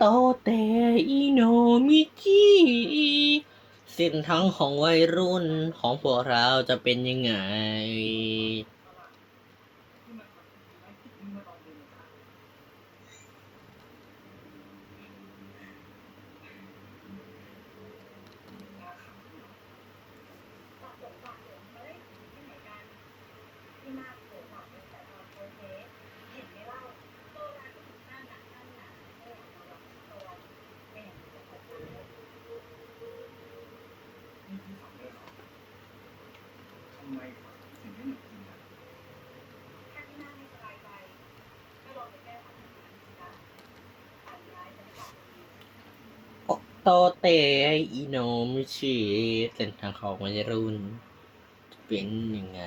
โตเตอิโนมิจิเส้นทางของวัยรุ่นของพวกเราจะเป็นยังไง ถึงไม่หนุกจริงอะโตเตอิโนมิชิเส้นทางของวัยรุ่นจะเป็นยังไง